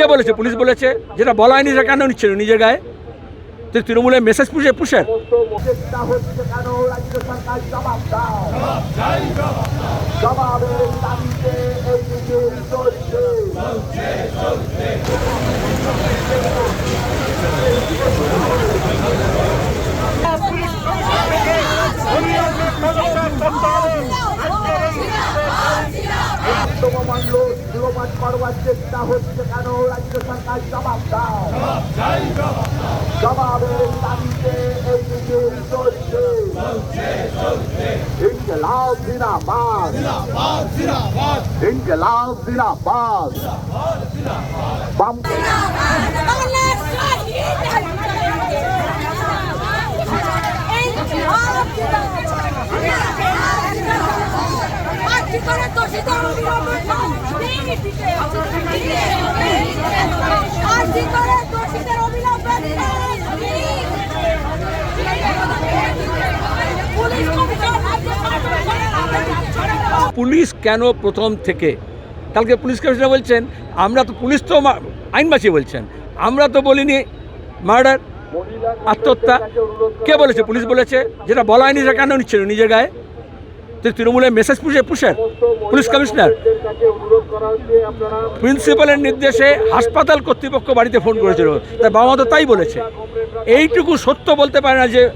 কে বলেছে? পুলিশ বলেছে। যেটা বলা হয়নি, সেটা কেন নিচ্ছিল নিজের গায়ে? তো তৃণমূলের মেসেজ পুষে পুষের জবাব দাও জবাবের দাবিতে এই মিছিল চলছে তমমাল্য শিরোপাট করবার চেষ্টা হচ্ছে কেন? রাজ্য সরকার জবাব দাও। জবাবের দাবিতে এই মিছিল চলছে। ইনকলাব জিন্দাবাদ। ইনকলাব জিন্দাবাদ। বাম পুলিশ পুলিশ কেন প্রথম থেকে? কালকে পুলিশ কমিশনার বলছেন, আমরা তো পুলিশ তো মা- আইন বাঁচিয়ে বলছেন। আমরা তো বলিনি মার্ডার, আত্মহত্যা। কে বলেছে? পুলিশ বলেছে, যেটা বলা হয়নি সেটা কেন নিচ্ছিল নিজের গায়ে? তো তৃণমূলের মেসেজ পুষে পুষের পুলিশ কমিশনার। প্রিন্সিপালের নির্দেশে হাসপাতাল কর্তৃপক্ষ বাড়িতে ফোন করেছিল। তার বাবা তো তাই বলেছে। এইটুকু সত্য বলতে পারে না যে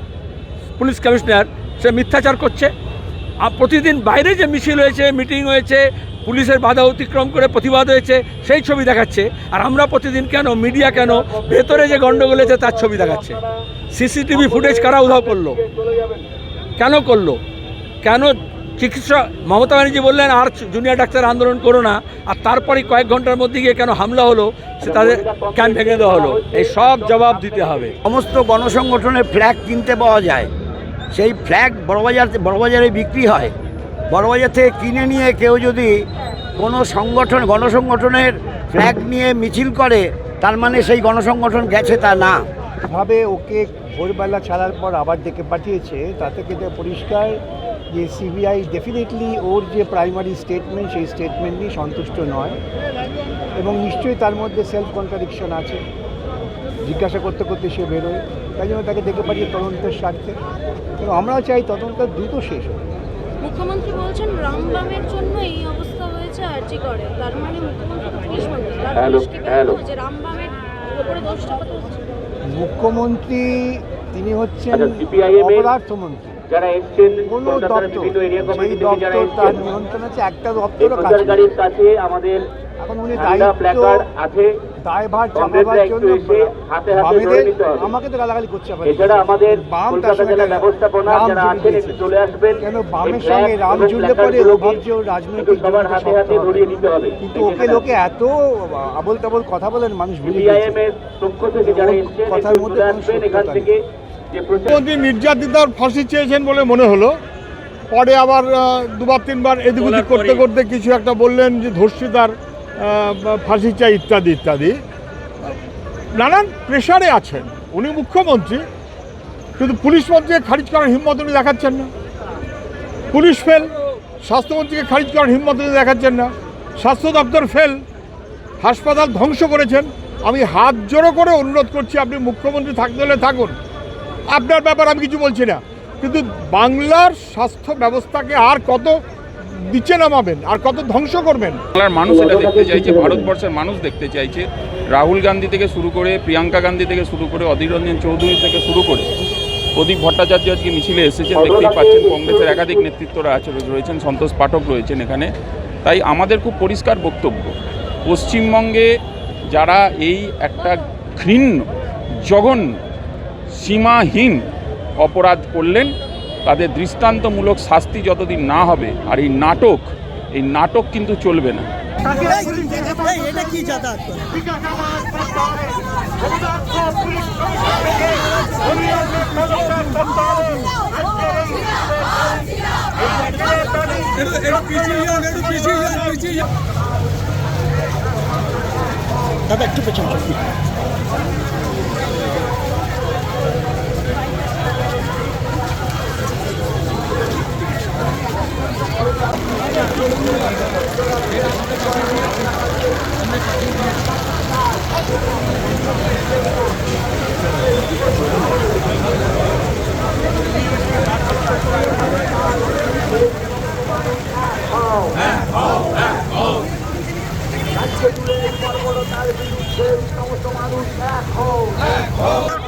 পুলিশ কমিশনার সে মিথ্যাচার করছে। প্রতিদিন বাইরে যে মিছিল হয়েছে, মিটিং হয়েছে, পুলিশের বাধা অতিক্রম করে প্রতিবাদ হয়েছে, সেই ছবি দেখাচ্ছে। আর আমরা প্রতিদিন কেন, মিডিয়া কেন, ভেতরে যে গণ্ডগোল হয়েছে তার ছবি দেখাচ্ছে। সিসিটিভি ফুটেজ কারা উধাও করল? কেন করল? কেন চিকিৎসা, মমতা ব্যানার্জি বললেন, আর জুনিয়র ডাক্তার আন্দোলন করো না। আর তারপরে কয়েক ঘণ্টার মধ্যে গিয়ে কেন হামলা হলো, সে তাদের ক্যাম্প ভেঙে দেওয়া হলো। এই সব জবাব দিতে হবে। সমস্ত গণসংগঠনের ফ্ল্যাগ কিনতে পাওয়া যায়। সেই ফ্ল্যাগ বড়বাজার বড়বাজারে বিক্রি হয়। বড়বাজার থেকে কিনে নিয়ে কেউ যদি কোনো সংগঠন, গণসংগঠনের ফ্ল্যাগ নিয়ে মিছিল করে, তার মানে সেই গণসংগঠন গেছে তা না। ভাবে ওকে ভোরবেলা ছাড়ার পর আবার ডেকে পাঠিয়েছে, তাতে কিন্তু পরিষ্কার যে সিবিআই ডেফিনেটলি ওর যে প্রাইমারি স্টেটমেন্ট সেই স্টেটমেন্ট নিয়ে সন্তুষ্ট নয়। এবং নিশ্চয়ই তার মধ্যে সেলফ কন্ট্রাডিকশন আছে। জিজ্ঞাসা করতে করতে সে বেরোয়। তাই জন্য তাকে ডেকে পাঠিয়ে তদন্তের স্বার্থে। এবং আমরাও চাই তদন্ত দ্রুত শেষ হোক। মুখ্যমন্ত্রী বলছেন রামবামের জন্য এই অবস্থা হয়েছে আরজি করে তার মানে মুখ্যমন্ত্রী রামবামের উপরে মুখ্যমন্ত্রী তিনি হচ্ছেন আচ্ছা, CPIM অপরার্থমন্ত্রী যারা এসছেন কোনো দপ্তর সেই দপ্তর তার নিয়ন্ত্রণ আছে একটা। গাড়ির কাছে আমাদের এখন উনি দায়িত্ব আছে। দায়ভার চাপাবার জন্য এসে হাতে হাতে বামেদের ধরে নিতে হবে। আমাকে তো গালাগালি করছে আবার। এছাড়া আমাদের বাম তার সঙ্গে ব্যবস্থাপনা যারা আছেন একটু চলে আসবেন। কেন বামের সঙ্গে রাম জুড়লে পরে ও ভাবছে ও রাজনৈতিক সবার হাতে হাতে ধরিয়ে দিতে হবে। কিন্তু ওকে লোকে এত আবল তাবল কথা বলেন মানুষ ভুলে সিপিআইএম গেছে পক্ষ থেকে যারা ওর কথার মধ্যে আসবেন এখান থেকে মুখ্যমন্ত্রী নির্যাতিতার ফাঁসি চেয়েছেন বলে মনে হলো? পরে আবার আহ, দুবার তিনবার এদিক ওদিক করতে করতে কিছু একটা বললেন যে ধর্ষিতার ফাঁসি চাই ইত্যাদি ইত্যাদি। নানান প্রেশারে আছেন। উনি মুখ্যমন্ত্রী, কিন্তু পুলিশ মন্ত্রীকে খারিজ করার হিম্মত উনি দেখাচ্ছেন না। পুলিশ ফেল স্বাস্থ্যমন্ত্রীকে খারিজ করার হিম্মত উনি দেখাচ্ছেন না। স্বাস্থ্য দপ্তর ফেল, হাসপাতাল ধ্বংস করেছেন। আমি হাত জোড়ো করে অনুরোধ করছি, আপনি মুখ্যমন্ত্রী থাকতে হলে থাকুন। আপনার ব্যাপার আমি কিছু বলছি না। কিন্তু বাংলার স্বাস্থ্য ব্যবস্থাকে আর কত নিচে নামাবেন আর কত ধ্বংস করবেন? বাংলার মানুষ এটা দেখতে চাইছে, ভারতবর্ষের মানুষ দেখতে চাইছে। রাহুল গান্ধী থেকে শুরু করে প্রিয়াঙ্কা গান্ধী থেকে শুরু করে অধীর রঞ্জন চৌধুরী থেকে শুরু করে প্রদীপ ভট্টাচার্য আজকে মিছিলে এসেছেন, দেখতেই পাচ্ছেন কংগ্রেসের একাধিক নেতৃত্বরা আছে, রয়েছেন, সন্তোষ পাঠক রয়েছেন এখানে। তাই আমাদের খুব পরিষ্কার বক্তব্য, পশ্চিমবঙ্গে যারা এই একটা ঘৃণ্য, জঘন্য, সীমাহীন অপরাধ করলেন তাদের দৃষ্টান্তমূলক শাস্তি যতদিন না হবে, আর এই নাটক এই নাটক কিন্তু চলবে না। দাদা, একটু পেছন রাজ্য জুড়ে কর্মরতার বিরুদ্ধে সমস্ত মানুষ এক হোক